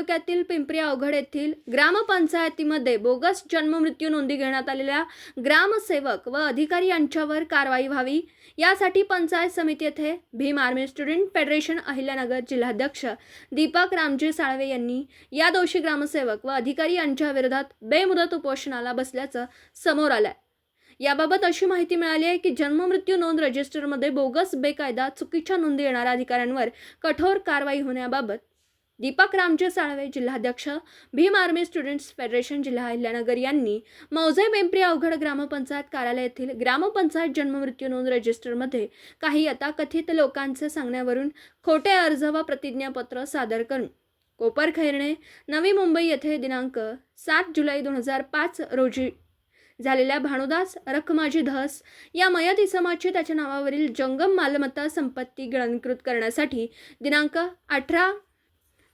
तालुक्यातील पिंपरी अवघड येथील ग्रामपंचायतीमध्ये बोगस जन्ममृत्यू नोंदी घेण्यात आलेल्या ग्रामसेवक व अधिकारी यांच्यावर कारवाई व्हावी. यासाठी पंचायत समिती येथे Bhim army student federation Ahilyanagar जिल्हाध्यक्ष दीपक रामजी साळवे यांनी या दोषी ग्रामसेवक व अधिकारी यांच्या विरोधात बेमुदत उपोषणाला बसल्याचं समोर आलंय. याबाबत अशी माहिती मिळाली आहे की जन्ममृत्यू नोंद रजिस्टरमध्ये बोगस बेकायदा चुकीच्या नोंदी येणाऱ्या अधिकाऱ्यांवर कठोर कारवाई होण्याबाबत दीपक रामजी साळवे जिल्हाध्यक्ष भीम आर्मी स्टुडंट्स फेडरेशन जिल्हा अहिल्यानगर यांनी मौजे पिंपरी अवघड ग्रामपंचायत कार्यालय येथील ग्रामपंचायत जन्ममृत्यू नोंद रजिस्टरमध्ये काही यथाकथित लोकांचे सांगण्यावरून खोटे अर्ज व प्रतिज्ञापत्र सादर करून कोपर खैरणे नवी मुंबई येथे दिनांक सात जुलै दोन हजार पाच रोजी झालेल्या भानुदास रखमाजी धस या मयत इसमाची त्याच्या नावावरील जंगम मालमत्ता संपत्ती गिळंकृत करण्यासाठी दिनांक अठरा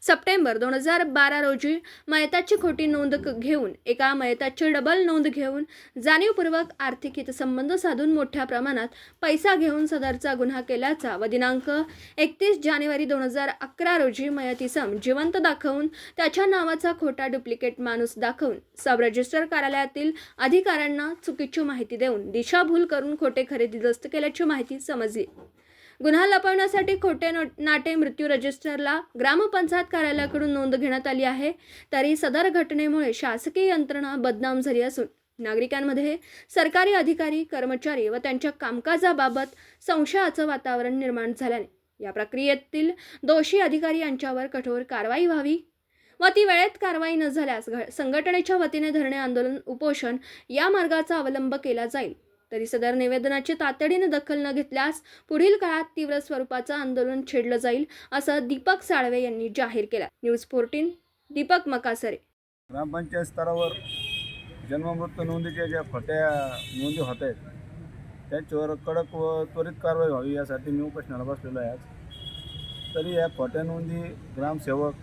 सप्टेंबर दोन हजार बारा रोजी मयताची खोटी नोंद क- घेऊन एका मयताची डबल नोंद घेऊन जाणीवपूर्वक आर्थिक हितसंबंध साधून मोठ्या प्रमाणात पैसा घेऊन सदरचा गुन्हा केल्याचा व दिनांक एकतीस जानेवारी दोन हजार अकरा रोजी मयती सम जिवंत दाखवून त्याच्या नावाचा खोटा डुप्लिकेट माणूस दाखवून सब रजिस्टर कार्यालयातील अधिकाऱ्यांना चुकीची माहिती देऊन दिशाभूल करून खोटे खरेदी दस्त केल्याची माहिती समजली. गुन्हा लपवण्यासाठी खोटे नो नाटे मृत्यू रजिस्टरला ग्रामपंचायत कार्यालयाकडून नोंद घेण्यात आली आहे. तरी सदर घटनेमुळे शासकीय यंत्रणा बदनाम झाली असून नागरिकांमध्ये सरकारी अधिकारी कर्मचारी व त्यांच्या कामकाजाबाबत संशयाचं वातावरण निर्माण झाल्याने या प्रक्रियेतील दोषी अधिकारी यांच्यावर कठोर कारवाई व्हावी व ती वेळेत कारवाई न झाल्यास घ- संघटनेच्या वतीने धरणे आंदोलन उपोषण या मार्गाचा अवलंब केला जाईल. तरी सदर निवेदनाची तातडीने दखल न घेतल्यास पुढील काळात तीव्र स्वरूपाचं आंदोलन छेडलं जाईल असं दीपक साळवे यांनी जाहीर केलं. News fourteen Deepak Makasare. ग्रामपंचायत स्तरावर जन्ममृत्यू नोंदीच्या ज्या खोट्या नोंदी होत आहेत त्याच्यावर कडक व त्वरित कारवाई व्हावी यासाठी मी उपोषणाला बसलेलो आहे आज. तरी या खोट्या नोंदी ग्रामसेवक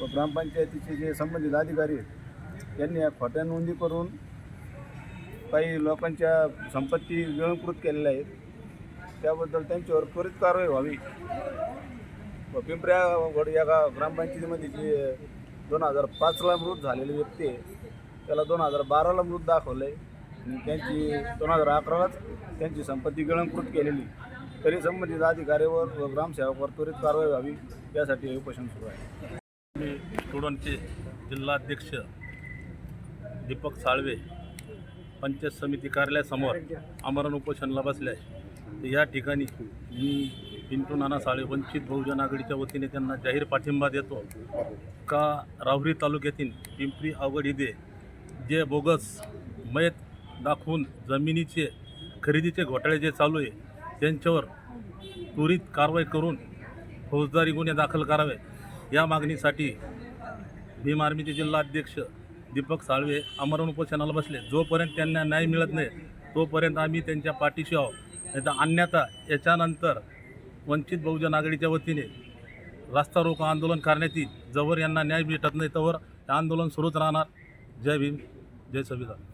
व ग्रामपंचायतीचे जे संबंधित अधिकारी आहेत यांनी या खोट्या नोंदी करून काही लोकांच्या संपत्ती गिळंकृत केलेल्या आहेत. त्याबद्दल त्यांच्यावर त्वरित कारवाई व्हावी. व पिंपऱ्या वड या गा ग्रामपंचायतीमध्ये जे दोन हजार पाचला मृत झालेले व्यक्ती आहे त्याला दोन हजार बाराला मृत दाखवलं आहे आणि त्यांची दोन हजार अकरालाच त्यांची संपत्ती गिळंकृत केलेली. तरी संबंधित अधिकाऱ्यावर व ग्रामसेवकावर त्वरित कारवाई व्हावी यासाठी हे उपोषण सुरू आहे. मी स्टुडंटचे जिल्हाध्यक्ष दीपक साळवे पंचायत समिती कार्यालयासमोर आमरण उपोषणाला बसले आहे. या ठिकाणी मी पिंटू नाना साळे वंचित बहुजन आघाडीच्या वतीने त्यांना जाहीर पाठिंबा देतो. का राहुरी तालुक्यातील पिंपरी अवघड इथे जे बोगस मयत दाखवून जमिनीचे खरेदीचे घोटाळे जे चालू आहे त्यांच्यावर त्वरित कारवाई करून फौजदारी गुन्हे दाखल करावे. या मागणीसाठी भीम आर्मीचे जिल्हाध्यक्ष दीपक साळवे आमरण उपोषणाला बसले. जोपर्यंत त्यांना न्याय मिळत नाही तोपर्यंत आम्ही त्यांच्या पाठीशी आहोत. नाही अन्यथा याच्यानंतर वंचित बहुजन आघाडीच्या वतीने रास्ता रोको आंदोलन करण्यात येईल. जवळ यांना न्याय भेटत नाही तवर आंदोलन सुरूच राहणार. जय भीम जय संविधान.